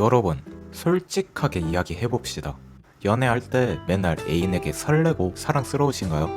여러분, 솔직하게 이야기해 봅시다. 연애할 때 맨날 애인에게 설레고 사랑스러우신가요?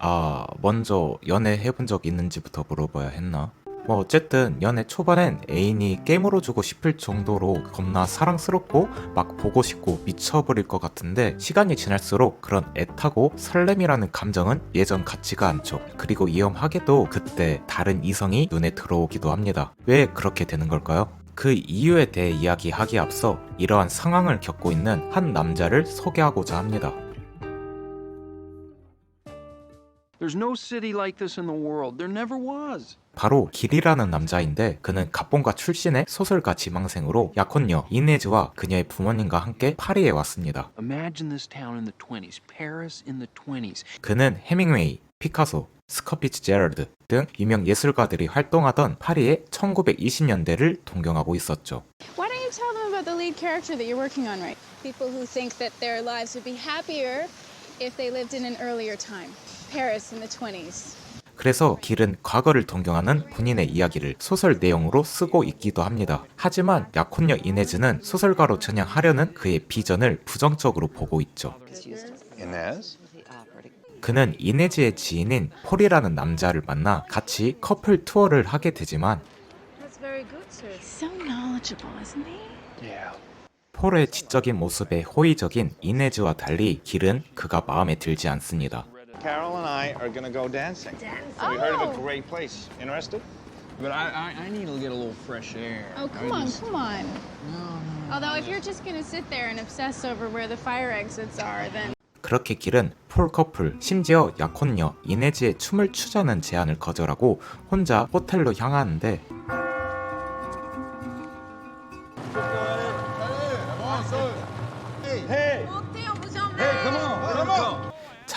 아, 먼저 연애해 본 적 있는지부터 물어봐야 했나? 뭐 어쨌든 연애 초반엔 애인이 게임으로 주고 싶을 정도로 겁나 사랑스럽고 막 보고 싶고 미쳐버릴 것 같은데 시간이 지날수록 그런 애타고 설렘이라는 감정은 예전 같지가 않죠. 그리고 위험하게도 그때 다른 이성이 눈에 들어오기도 합니다. 왜 그렇게 되는 걸까요? 그 이유에 대해 이야기하기에 앞서 이러한 상황을 겪고 있는 한 남자를 소개하고자 합니다. There's no city like this in the world. There never was. 바로 길이라는 남자인데 그는 갑본가 출신의 소설가 지망생으로 약혼녀 이네즈와 그녀의 부모님과 함께 파리에 왔습니다. Imagine this town in the 20s, Paris in the 20s. 그는 해밍웨이, 피카소, 스커피츠 제럴드 등 유명 예술가들이 활동하던 파리의 1920년대를 동경하고 있었죠. Why don't you tell them about the lead character that you're working on right? People who think that their lives would be happier if they lived in an earlier time. Paris in the 20s. 그래서 길은 과거를 동경하는 본인의 이야기를 소설 내용으로 쓰고 있기도 합니다. 하지만 약혼녀 이네즈는 소설가로 전향하려는 그의 비전을 부정적으로 보고 있죠. Inez? 그는 이네즈의 지인인 폴이라는 남자를 만나 같이 커플 투어를 하게 되지만 That's very good, sir. He's so knowledgeable, isn't he? Yeah. 폴의 지적인 모습에 호의적인 이네즈와 달리 길은 그가 마음에 들지 않습니다. Carol and I are gonna go dancing. We heard of a great place. Interested? But I, I, I need to get a little fresh air. Oh, come I on, just- come on. Although, if you're just gonna sit there and obsess over where the fire exits are, then. 그렇게 길은 폴 커플, 심지어 약혼녀 이네즈의 춤을 추자는 제안을 거절하고 혼자 호텔로 향하는데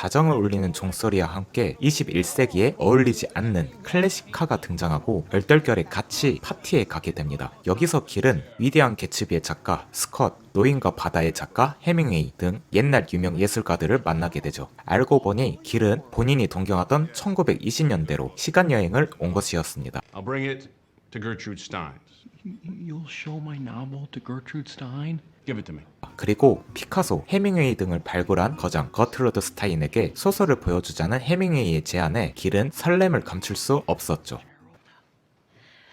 자정을 울리는 종소리와 함께 21세기에 어울리지 않는 클래식카가 등장하고 얼떨결에 같이 파티에 가게 됩니다. 여기서 길은 위대한 개츠비의 작가 스컷, 노인과 바다의 작가 해밍웨이 등 옛날 유명 예술가들을 만나게 되죠. 알고 보니 길은 본인이 동경하던 1920년대로 시간 여행을 온 것이었습니다. I'll bring it to Gertrude Stein. You- You'll show my novel to Gertrude Stein? 그리고 피카소, 해밍웨이 등을 발굴한 거장 거트루드 스타인에게 소설을 보여주자는 해밍웨이의 제안에 길은 설렘을 감출 수 없었죠.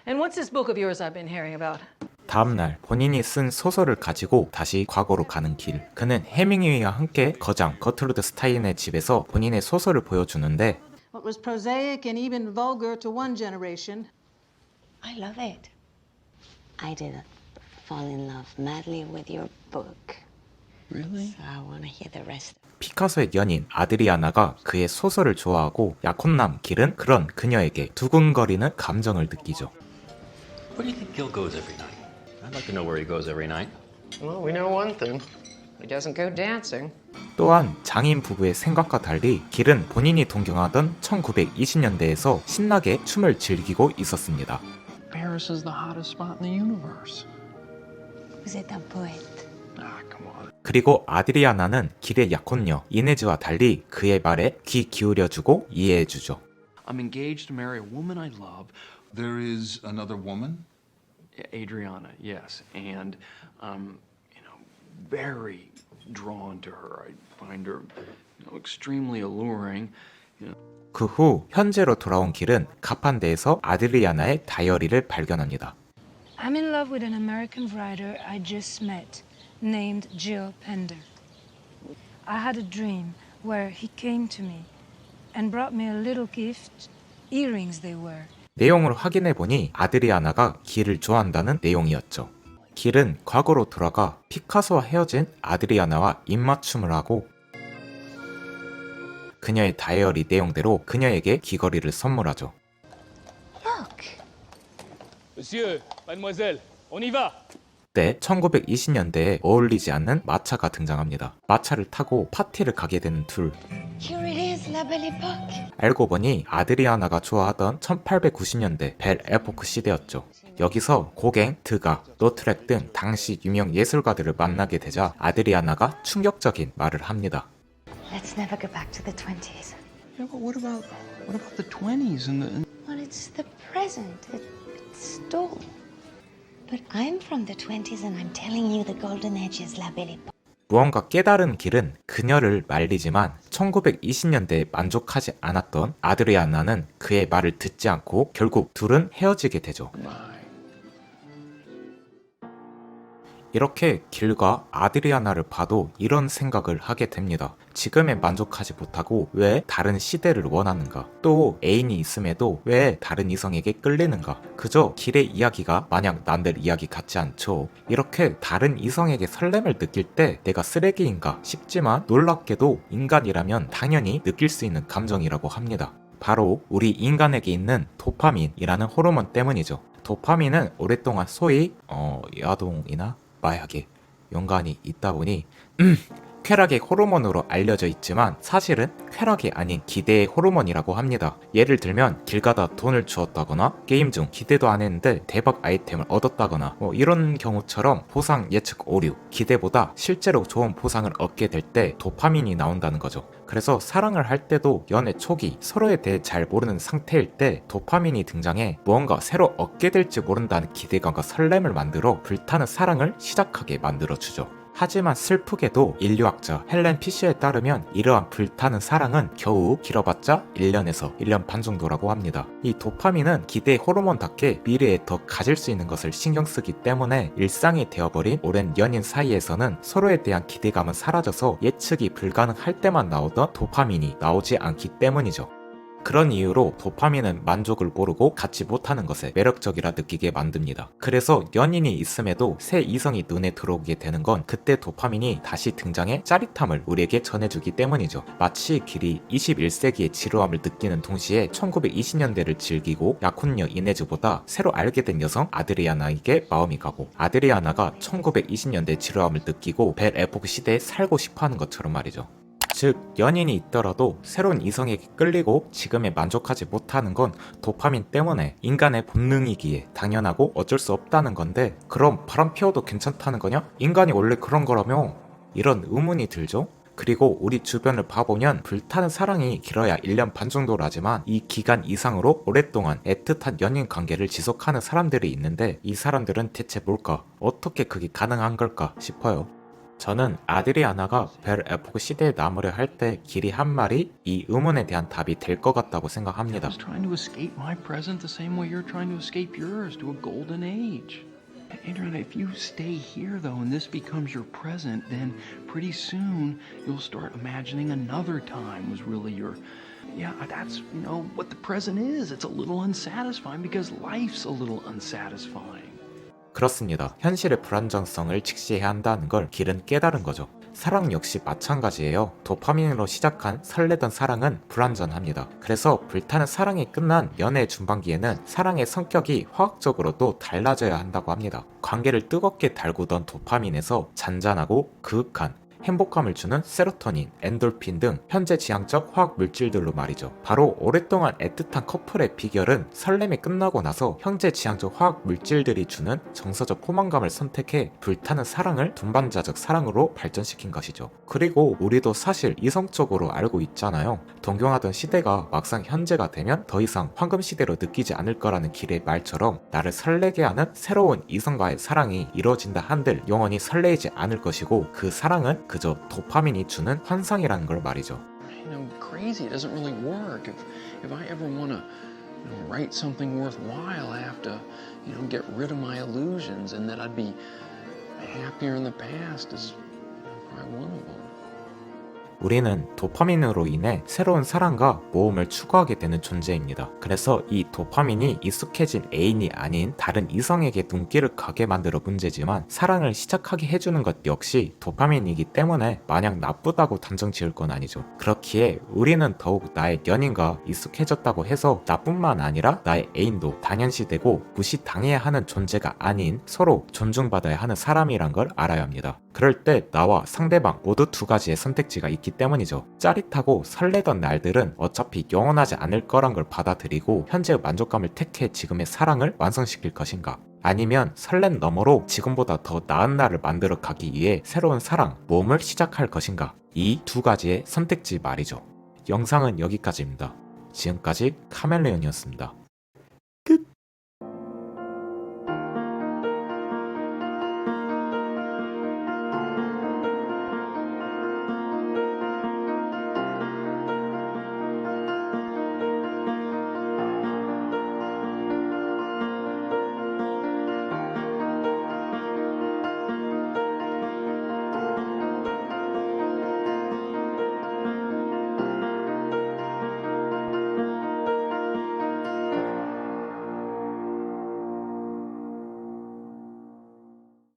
And what's this book of yours I've been hearing about? 다음날 본인이 쓴 소설을 가지고 다시 과거로 가는 길. 그는 해밍웨이와 함께 거장 거트루드 스타인의 집에서 본인의 소설을 보여주는데 What was prosaic and even vulgar to one generation I love it. I did fall in love madly with your book. Really? So I want to hear the rest. 피카소의 연인 아드리아나가 그의 소설을 좋아하고 약혼남 길은 그런 그녀에게 두근거리는 감정을 느끼죠. Where do you think Gil goes every night? I'd like to know where he goes every night. Well, we know one thing. He doesn't go dancing. 또한 장인 부부의 생각과 달리 길은 본인이 동경하던 1920년대에서 신나게 춤을 즐기고 있었습니다. Paris is the hottest spot in the universe. 그리고 아드리아나는 길의 약혼녀 이네즈와 달리 그의 말에 귀 기울여주고 이해해주죠. I'm engaged to marry a woman I love, There is another woman? Adriana, yes, and um, you know, very drawn to her. I find her you know, extremely alluring. 그후 현재로 돌아온 길은 가판대에서 아드리아나의 다이어리를 발견합니다. I'm in love with an American writer I just met named Jill Pender. I had a dream where he came to me and brought me a little gift, earrings they were. 내용을 확인해 보니 아드리아나가 길을 좋아한다는 내용이었죠. 길은 과거로 돌아가 피카소와 헤어진 아드리아나와 입맞춤을 하고 그녀의 다이어리 내용대로 그녀에게 귀걸이를 선물하죠. Monsieur, mademoiselle, on y va 그때 1920년대에 어울리지 않는 마차가 등장합니다. 마차를 타고 파티를 가게 되는 둘. Here it is, La Belle Époque. 알고 보니 아드리아나가 좋아하던 1890년대 벨 에포크 시대였죠. 여기서 고갱, 드가, 노트렉 등 당시 유명 예술가들을 만나게 되자 아드리아나가 충격적인 말을 합니다. Let's never go back to the 20s. Yeah, but what about what about the 20s and the? Well, it's the present. It, it's stalled. But I'm from the 20s and I'm telling you the golden age is La Belle Époque. 무언가 깨달은 길은 그녀를 말리지만 1920년대에 만족하지 않았던 아드리아나는 그의 말을 듣지 않고 결국 둘은 헤어지게 되죠. 이렇게 길과 아드리아나를 봐도 이런 생각을 하게 됩니다. 지금에 만족하지 못하고 왜 다른 시대를 원하는가? 또 애인이 있음에도 왜 다른 이성에게 끌리는가? 그저 길의 이야기가 마냥 남들 이야기 같지 않죠. 이렇게 다른 이성에게 설렘을 느낄 때 내가 쓰레기인가 싶지만 놀랍게도 인간이라면 당연히 느낄 수 있는 감정이라고 합니다. 바로 우리 인간에게 있는 도파민이라는 호르몬 때문이죠. 도파민은 오랫동안 소위 어, 야동이나 마약에 연관이 있다 보니 음, 쾌락의 호르몬으로 알려져 있지만 사실은 쾌락이 아닌 기대의 호르몬이라고 합니다. 예를 들면 길 가다 돈을 주었다거나 게임 중 기대도 안 했는데 대박 아이템을 얻었다거나 뭐 이런 경우처럼 보상 예측 오류 기대보다 실제로 좋은 보상을 얻게 될 때 도파민이 나온다는 거죠. 그래서 사랑을 할 때도 연애 초기 서로에 대해 잘 모르는 상태일 때 도파민이 등장해 무언가 새로 얻게 될지 모른다는 기대감과 설렘을 만들어 불타는 사랑을 시작하게 만들어주죠. 하지만 슬프게도 인류학자 헬렌 피셔에 따르면 이러한 불타는 사랑은 겨우 길어봤자 1년에서 1년 반 정도라고 합니다. 이 도파민은 기대의 호르몬답게 미래에 더 가질 수 있는 것을 신경 쓰기 때문에 일상이 되어버린 오랜 연인 사이에서는 서로에 대한 기대감은 사라져서 예측이 불가능할 때만 나오던 도파민이 나오지 않기 때문이죠. 그런 이유로 도파민은 만족을 모르고 갖지 못하는 것에 매력적이라 느끼게 만듭니다. 그래서 연인이 있음에도 새 이성이 눈에 들어오게 되는 건 그때 도파민이 다시 등장해 짜릿함을 우리에게 전해주기 때문이죠. 마치 길이 21세기의 지루함을 느끼는 동시에 1920년대를 즐기고 약혼녀 이네즈보다 새로 알게 된 여성 아드리아나에게 마음이 가고 아드리아나가 1920년대 지루함을 느끼고 벨 에포크 시대에 살고 싶어 하는 것처럼 말이죠. 즉 연인이 있더라도 새로운 이성에게 끌리고 지금에 만족하지 못하는 건 도파민 때문에 인간의 본능이기에 당연하고 어쩔 수 없다는 건데 그럼 바람 피워도 괜찮다는 거냐? 인간이 원래 그런 거라며 이런 의문이 들죠? 그리고 우리 주변을 봐보면 불타는 사랑이 길어야 1년 반 정도라지만 이 기간 이상으로 오랫동안 애틋한 연인 관계를 지속하는 사람들이 있는데 이 사람들은 대체 뭘까? 어떻게 그게 가능한 걸까 싶어요. 저는 아드리아나가 벨 에포크 시대에 남으려 할 때 길이 한 말이 이 의문에 대한 답이 될 것 같다고 생각합니다. I was trying to escape my present the same way you're trying to escape yours to a golden age. Adriana, if you stay here though and this becomes your present, then pretty soon you'll start imagining another time was really your. Yeah, that's, you know, what the present is. It's a little unsatisfying because life's a little unsatisfying. 그렇습니다. 현실의 불안정성을 직시해야 한다는 걸 길은 깨달은 거죠. 사랑 역시 마찬가지예요. 도파민으로 시작한 설레던 사랑은 불완전합니다. 그래서 불타는 사랑이 끝난 연애 중반기에는 사랑의 성격이 화학적으로도 달라져야 한다고 합니다. 관계를 뜨겁게 달구던 도파민에서 잔잔하고 그윽한 행복감을 주는 세로토닌, 엔돌핀 등 현재 지향적 화학 물질들로 말이죠. 바로 오랫동안 애틋한 커플의 비결은 설렘이 끝나고 나서 현재 지향적 화학 물질들이 주는 정서적 포만감을 선택해 불타는 사랑을 동반자적 사랑으로 발전시킨 것이죠. 그리고 우리도 사실 이성적으로 알고 있잖아요. 동경하던 시대가 막상 현재가 되면 더 이상 황금 시대로 느끼지 않을 거라는 길의 말처럼 나를 설레게 하는 새로운 이성과의 사랑이 이루어진다 한들 영원히 설레이지 않을 것이고 그 사랑은 그저 도파민이 주는 환상이라는 걸 말이죠. You know, crazy doesn't really work. If, if I ever want to you know, write something worthwhile, I have to, you know, get rid of my illusions, and that I'd be happier in the past is probably one of them. 우리는 도파민으로 인해 새로운 사랑과 모험을 추구하게 되는 존재입니다. 그래서 이 도파민이 익숙해진 애인이 아닌 다른 이성에게 눈길을 가게 만들어 문제지만 사랑을 시작하게 해주는 것 역시 도파민이기 때문에 마냥 나쁘다고 단정 지을 건 아니죠. 그렇기에 우리는 더욱 나의 연인과 익숙해졌다고 해서 나뿐만 아니라 나의 애인도 당연시되고 무시당해야 하는 존재가 아닌 서로 존중받아야 하는 사람이란 걸 알아야 합니다. 그럴 때 나와 상대방 모두 두 가지의 선택지가 있기 때문이죠. 짜릿하고 설레던 날들은 어차피 영원하지 않을 거란 걸 받아들이고 현재의 만족감을 택해 지금의 사랑을 완성시킬 것인가? 아니면 설렌 너머로 지금보다 더 나은 날을 만들어 가기 위해 새로운 사랑, 모험을 시작할 것인가? 이 두 가지의 선택지 말이죠. 영상은 여기까지입니다. 지금까지 카멜레온이었습니다.